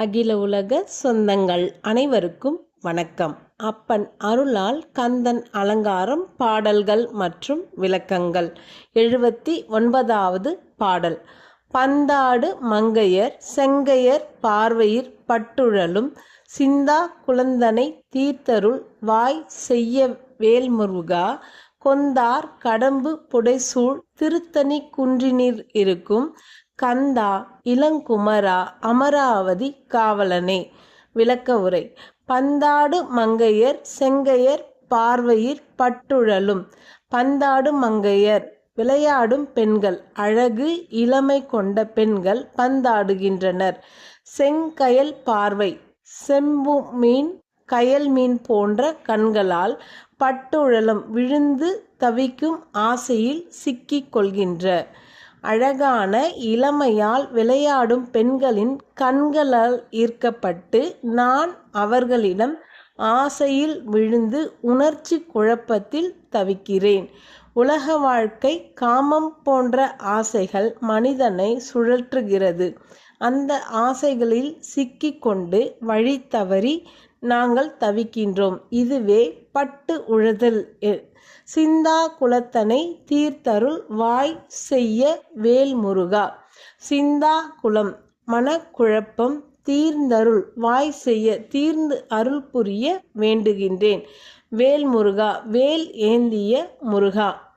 அகில உலக சொந்தங்கள் அனைவருக்கும் வணக்கம். அப்பன் அருளால் கந்தன் அலங்காரம் பாடல்கள் மற்றும் விளக்கங்கள். எழுபத்தி ஒன்பதாவது பாடல். பந்தாடு மங்கையர் செங்கையர் பார்வையிற் பட்டுழலும் சிந்தா குழந்தனை தீர்த்தருள் வாய் செய்ய வேல்முருகா கொந்தார் கடம்பு புடைசூழ் திருத்தணி குன்றினிர் இருக்கும் கந்தா இளங்குமரா அமராவதி காவலனே. விளக்க உரை. பந்தாடு மங்கையர் செங்கையர் பார்வையிற் பட்டுழலும். பந்தாடு மங்கையர் விளையாடும் பெண்கள். அழகு இளமை கொண்ட பெண்கள் பந்தாடுகின்றனர். செங்கயல் பார்வை. செம்பு மீன் கயல் மீன் போன்ற கண்களால் பட்டுழலம் விழுந்து தவிக்கும் ஆசையில் சிக்கிக் கொள்கின்ற. அழகான இளமையால் விளையாடும் பெண்களின் கண்களால் ஈர்க்கப்பட்டு நான் அவர்களிடம் ஆசையில் விழுந்து உணர்ச்சி குழப்பத்தில் தவிக்கிறேன். உலக வாழ்க்கை காமம் போன்ற ஆசைகள் மனிதனை சுழற்றுகிறது. அந்த ஆசைகளில் சிக்கிக்கொண்டு வழி தவறி நாங்கள் தவிக்கின்றோம். இதுவே பட்டு உழுதல். சிந்தா குலத்தனை தீர்த்தருள் வாய் செய்ய வேல்முருகா. சிந்தா குலம் மனக்குழப்பம் தீர்ந்தருள் வாய் செய்ய தீர்ந்து அருள் புரிய வேண்டுகின்றேன். வேல்முருகா வேல் ஏந்திய முருகா.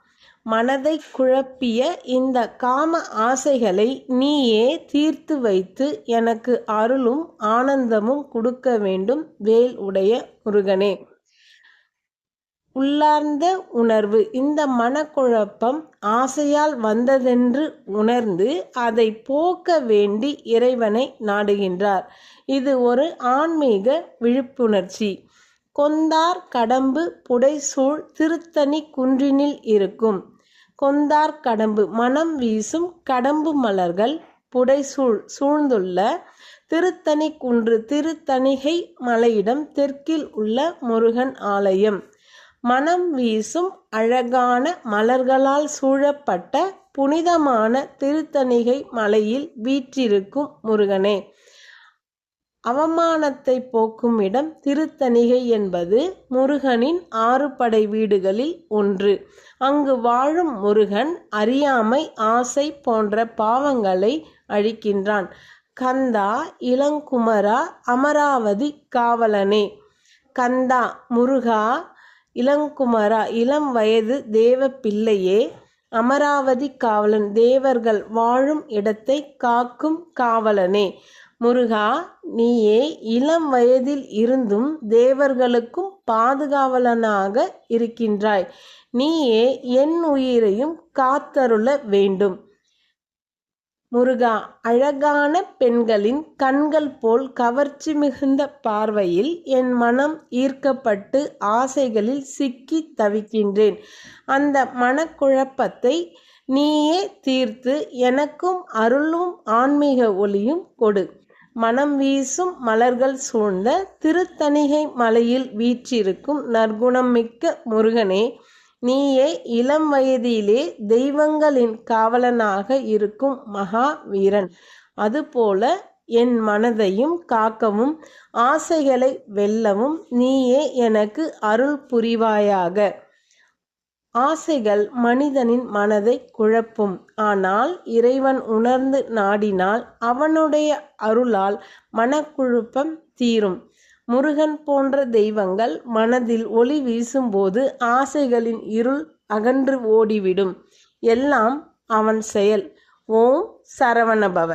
மனதை குழப்பிய இந்த காம ஆசைகளை நீயே தீர்த்து வைத்து எனக்கு அருளும் ஆனந்தமும் கொடுக்க வேண்டும் வேல் உடைய முருகனே. உள்ளார்ந்த உணர்வு. இந்த மனக்குழப்பம் ஆசையால் வந்ததென்று உணர்ந்து அதை போக்க வேண்டி இறைவனை நாடுகின்றார். இது ஒரு ஆன்மீக விழிப்புணர்ச்சி. கொந்தார் கடம்பு புடைசூழ் திருத்தணி குன்றினில் இருக்கும். கொந்தார் கடம்பு. மனம் வீசும் கடம்பு மலர்கள் புடைசூழ் சூழ்ந்துள்ள திருத்தணி குன்று திருத்தணிகை மலையிடம் தெற்கில் உள்ள முருகன் ஆலயம். மனம் வீசும் அழகான மலர்களால் சூழப்பட்ட புனிதமான திருத்தணிகை மலையில் வீற்றிருக்கும் முருகனே. அவமானத்தை போக்கும் இடம் திருத்தணிகை என்பது முருகனின் ஆறு படை வீடுகளில் ஒன்று. அங்கு வாழும் முருகன் அறியாமை ஆசை போன்ற பாவங்களை அழிக்கின்றான். கந்தா இளங்குமரா அமராவதி காவலனே. கந்தா முருகா இளங்குமரா இளம் வயது தேவ பிள்ளையே அமராவதி காவலன் தேவர்கள் வாழும் இடத்தை காக்கும் காவலனே. முருகா நீயே இளம் வயதில் இருந்தும் தேவர்களுக்கும் பாதுகாவலனாக இருக்கின்றாய். நீயே என் உயிரையும் காத்தருள வேண்டும். முருகா அழகான பெண்களின் கண்கள் போல் கவர்ச்சி மிகுந்த பார்வையில் என் மனம் ஈர்க்கப்பட்டு ஆசைகளில் சிக்கி தவிக்கின்றேன். அந்த மனக்குழப்பத்தை நீயே தீர்த்து எனக்கும் அருளும் ஆன்மீக ஒளியும் கொடு. மனம் வீசும் மலர்கள் சூழ்ந்த திருத்தணிகை மலையில் வீற்றிருக்கும் நற்குணம் மிக்க முருகனே நீயே இளம் வயதிலே தெய்வங்களின் காவலனாக இருக்கும் மகா வீரன் அதுபோல என் மனதையும் காக்கவும் ஆசைகளை வெல்லவும் நீயே எனக்கு அருள் புரிவாயாக. ஆசைகள் மனிதனின் மனதை குழப்பும். ஆனால் இறைவன் உணர்ந்து நாடினால் அவனுடைய அருளால் மனக்குழப்பம் தீரும். முருகன் போன்ற தெய்வங்கள் மனதில் ஒளி வீசும்போது ஆசைகளின் இருள் அகன்று ஓடிவிடும். எல்லாம் அவன் செயல். ஓம் சரவணபவ.